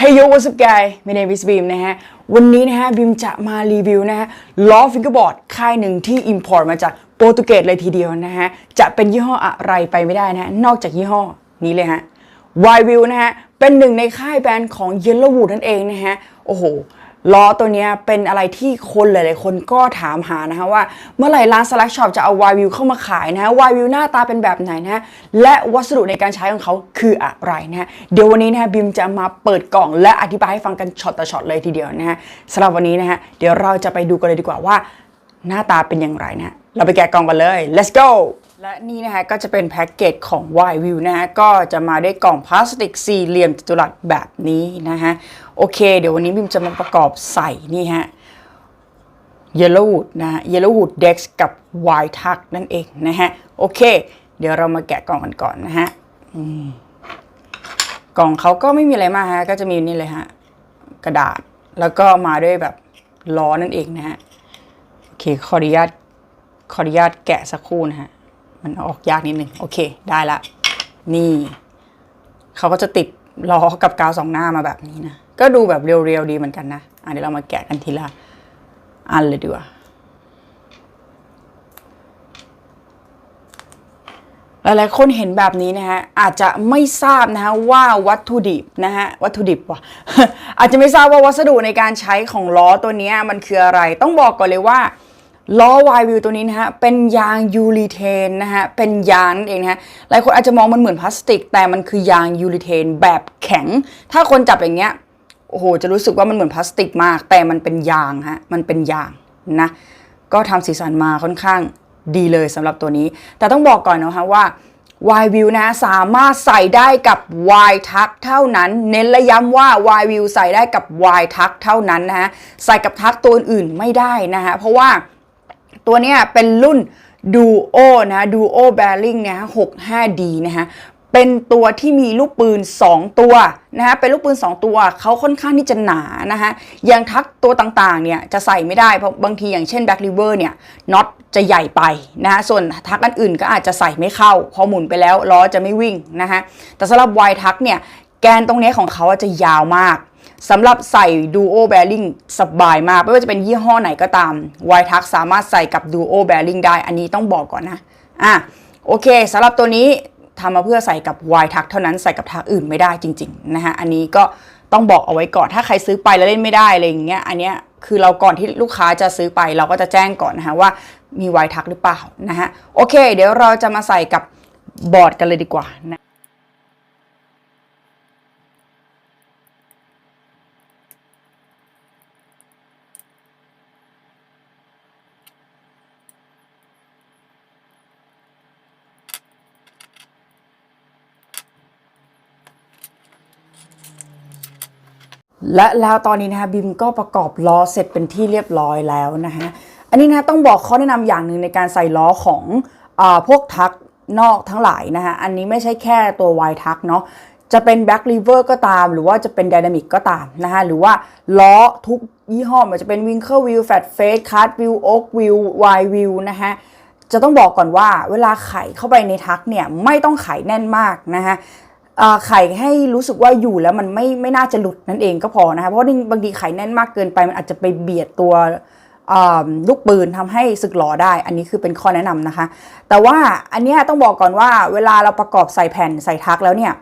Hey yo what's up guy my name is Beam นะฮะ วันนี้นะฮะ บีมจะมารีวิวนะฮะล้อฟิงเกอร์บอร์ดค่ายหนึ่งที่ import มาจากโปรตุเกสเลยทีเดียวนะฮะ จะเป็นยี่ห้ออะไรไปไม่ได้นะฮะ นอกจากยี่ห้อนี้เลยฮะ y v i e w นะฮะ เป็นหนึ่งในค่ายแบรนด์ของ Yellowwood นั่นเองนะฮะ โอ้โห ล้อตัวนี้เป็นอะไรที่คนหลายๆ คนก็ถามหานะฮะว่าเมื่อไหร่ร้าน Slack Shop จะเอา y v i e w เข้ามาขายนะฮะ y v i e w หน้าตาเป็นแบบไหนนะฮะและวัสดุในการใช้ของเขาคืออะไรนะฮะเดี๋ยววันนี้นะฮะบิมจะมาเปิดกล่องและอธิบายให้ฟังกันช็อตต่อช็อตเลยทีเดียวนะฮะสำหรับวันนี้นะฮะเดี๋ยวเราจะไปดูกันเลยดีกว่าว่าหน้าตาเป็นอย่างไรนะฮะเราไปแกะกล่องกันเลย let's go และนี่นะฮะก็จะเป็นแพ็กเกจของ y v i e w นะฮะก็จะมาด้วยกล่องพลาสติกสี่เหลี่ยมจัตุรัสแบบนี้นะฮะ โอเค เดี๋ยววันนี้บิมจะมาประกอบใส่นี่ฮะ Yellowwood นะ Yellowwood Dex กับ Y Tuck นั่นเองนะฮะ โอเค เดี๋ยวเรามาแกะกล่องกันก่อนนะฮะกล่องเขาก็ไม่มีอะไรมากฮะ ก็จะมีนี่เลยฮะ กระดาษ แล้วก็มาด้วยแบบล้อนั่นเองนะฮะ โอเค ขออนุญาต ขออนุญาตแกะสักครู่นะฮะ มันออกยากนิดนึง โอเค ได้ละ นี่ เขาก็จะติดล้อกับกาวสองหน้ามาแบบนี้นะ ก็ดูแบบเรียวๆดีเหมือนกันนะอะเดี๋ยวเรามาแกะกันทีละอันเลยดีกว่าหลายๆคนเห็นแบบนี้นะฮะอาจจะไม่ทราบนะฮะว่าวัตถุดิบนะฮะวัตถุดิบว่ะอาจจะไม่ทราบว่าวัสดุในการใช้ของล้อตัวนี้มันคืออะไร ต้องบอกก่อนเลยว่าล้อวายวิวตัวนี้นะฮะเป็นยางยูริเทนนะฮะเป็นยางนั่นเองนะฮะหลายคนอาจจะมองมันเหมือนพลาสติก แต่มันคือยางยูริเทนแบบแข็ง ถ้าคนจับอย่างเงี้ย โอ้โห จะรู้สึกว่ามันเหมือนพลาสติกมาก แต่มันเป็นยางฮะ มันเป็นยางนะ ก็ทำสีสันมาค่อนข้างดีเลยสำหรับตัวนี้ แต่ต้องบอกก่อนนะคะว่า Y View นะสามารถใส่ได้กับ Y Tuck เท่านั้น เน้นและย้ำว่า Y View ใส่ได้กับ Y Tuck เท่านั้นนะฮะ ใส่กับทักตัวอื่นไม่ได้นะฮะ เพราะว่าตัวเนี้ยเป็นรุ่น Duo นะ Duo Bearing เนี่ย 65D นะฮะ เป็นตัวที่มีลูกปืน 2 ตัวนะฮะเป็นลูกปืน 2 ตัวเขาค่อนข้างที่จะหนานะฮะยางทักตัวต่างๆเนี่ยจะใส่ไม่ได้เพราะบางทีอย่างเช่น Back River เนี่ยน็อตจะใหญ่ไปนะฮะส่วนทักอันอื่นก็อาจจะใส่ไม่เข้า พอหมุนไปแล้วล้อจะไม่วิ่งนะฮะแต่สำหรับ Y ทักเนี่ยแกนตรงนี้ของเขาจะยาวมากสำหรับใส่ Duo Bearing สบายมาก ไม่ว่าจะเป็นยี่ห้อไหนก็ตาม y t u x สามารถใส่กับ Duo Bearing ได้อันนี้ต้องบอกก่อนนะอะโอเคสำหรับตัวนี้ ทำมาเพื่อใส่กับไวทักเท่านั้นใส่กับทักอื่นไม่ได้จริงๆนะฮะอันนี้ก็ต้องบอกเอาไว้ก่อนถ้าใครซื้อไปแล้วเล่นไม่ได้อะไรอย่างเงี้ยอันเนี้ยคือเราก่อนที่ลูกค้าจะซื้อไปเราก็จะแจ้งก่อนนะฮะว่ามีไวทักหรือเปล่านะฮะโอเค เดี๋ยวเราจะมาใส่กับบอร์ดกันเลยดีกว่านะ และแล้วตอนนี้นะคะบิมก็ประกอบล้อเสร็จเป็นที่เรียบร้อยแล้วนะฮะอันนี้นะต้องบอกข้อแนะนำอย่างหนึ่งในการใส่ล้อของอพวกทักนอกทั้งหลายนะฮะอันนี้ไม่ใช่แค่ตัว Y ทักเนาะจะเป็น back lever ก็ตาม หรือว่าจะเป็น dynamic ก็ตามนะฮะหรือว่าล้อทุกยี่ห้อมันจะเป็น winkle wheel flat face cart wheel oak wheel y wheel นะฮะจะต้องบอกก่อนว่าเวลาไขเข้าไปในทักเนี่ยไม่ต้องไขแน่นมากนะฮะ ไข่ให้รู้สึกว่าอยู่แล้วมันไม่ไม่น่าจะหลุดนั่นเองก็พอนะคะเพราะบางทีไข่แน่นมากเกินไปมันอาจจะไปเบียดตัวลูกปืนทำให้สึกหลอได้ อันนี้คือเป็นข้อแนะนำนะคะ แต่ว่าอันนี้ต้องบอกก่อนว่า เวลาเราประกอบใส่แผ่นใส่ทักแล้วเนี่ย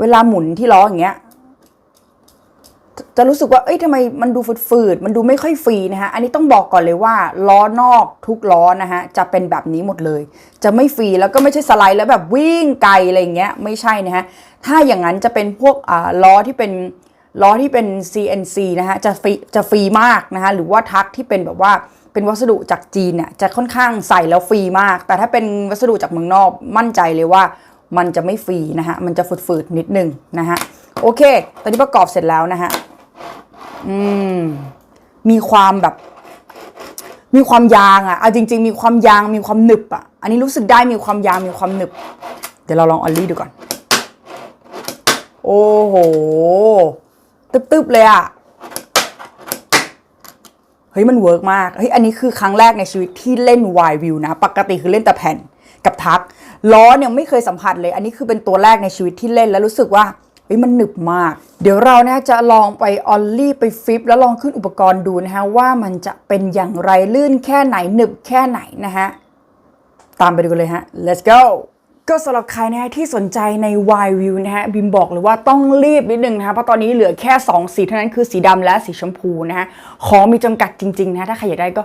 เวลาหมุนที่ล้ออย่างเงี้ย จะรู้สึกว่า เอ้ยทำไมมันดูฝืดๆ มันดูไม่ค่อยฟรีนะฮะ อันนี้ต้องบอกก่อนเลยว่า ล้อนอกทุกล้อนะฮะ จะเป็นแบบนี้หมดเลย จะไม่ฟรีแล้วก็ไม่ใช่สไลด์แล้วแบบวิ่งไกลอะไรอย่างเงี้ย ไม่ใช่นะฮะ ถ้าอย่างนั้นจะเป็นพวกอ่าล้อที่เป็นล้อที่เป็น CNC นะฮะ จะฟรีจะฟรีมากนะฮะ หรือว่าทักที่เป็นแบบว่าเป็นวัสดุจากจีนเนี่ยจะค่อนข้างใส่แล้วฟรีมาก แต่ถ้าเป็นวัสดุจากเมืองนอกมั่นใจเลยว่ามันจะไม่ฟรีนะฮะ มันจะฝืดๆนิดนึงนะฮะ โอเค ตอนนี้ประกอบเสร็จแล้วนะฮะ อืมมีความแบบ มีความยางอะ่ะเอาจริง ๆ มีความยางมีความหนึบอะ่ะ อันนี้รู้สึกได้มีความยางมีความหนึบ เดี๋ยวเราลองออลลี่ดูก่อน โอ้โห ตึบๆเลยอะ่ะเฮ้ยมันเวิร์กมากเฮ้ยอันนี้คือครั้งแรกในชีวิตที่เล่น Y View นะ ปกติคือเล่นแต่แผ่นกับทักล้อเนี่ยไม่เคยสัมผัสเลย อันนี้คือเป็นตัวแรกในชีวิตที่เล่นแล้วรู้สึกว่า เฮ้ยมันหนึบมาก เดี๋ยวเรานะจะลองไปออลลี่ไปฟลิปแล้วลองขึ้นอุปกรณ์ดูนะฮะว่ามันจะเป็นอย่างไรลื่นแค่ไหนหนึบแค่ไหนนะฮะ ตามไปดูกันเลยฮะ let's go ก็สำหรับใครนะฮะที่สนใจใน Y View นะฮะบิมบอกเลยว่าต้องรีบนิดนึงนะฮะเพราะตอนนี้เหลือแค่ 2 สีเท่านั้นคือสีดำและสีชมพูนะฮะของมีจำกัดจริงๆนะถ้าใครอยากได้ก็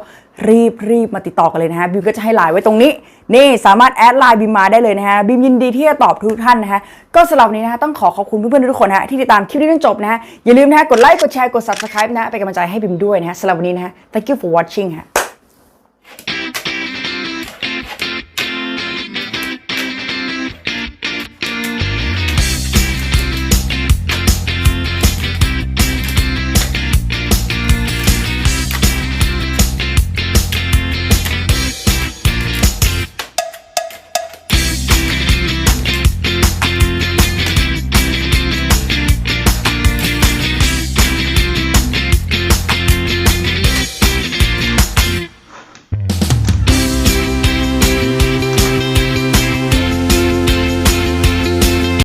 รีบรีบมาติดต่อกันเลยนะฮะบิมก็จะให้ไลน์ไว้ตรงนี้ นี่สามารถแอดไลน์บิมมาได้เลยนะฮะบิมยินดีที่จะตอบทุกท่านนะฮะก็สำหรับนี้นะฮะต้องขอขอบคุณเพื่อนๆทุกคนนะฮะที่ติดตามคลิปนี้จนจบนะฮะอย่าลืมนะฮะกดไลค์กดแชร์กด subscribe นะฮะเป็นกำลังใจให้บิมด้วยนะฮะสำหรับวันนี้นะฮะ thank you for watching ฮะ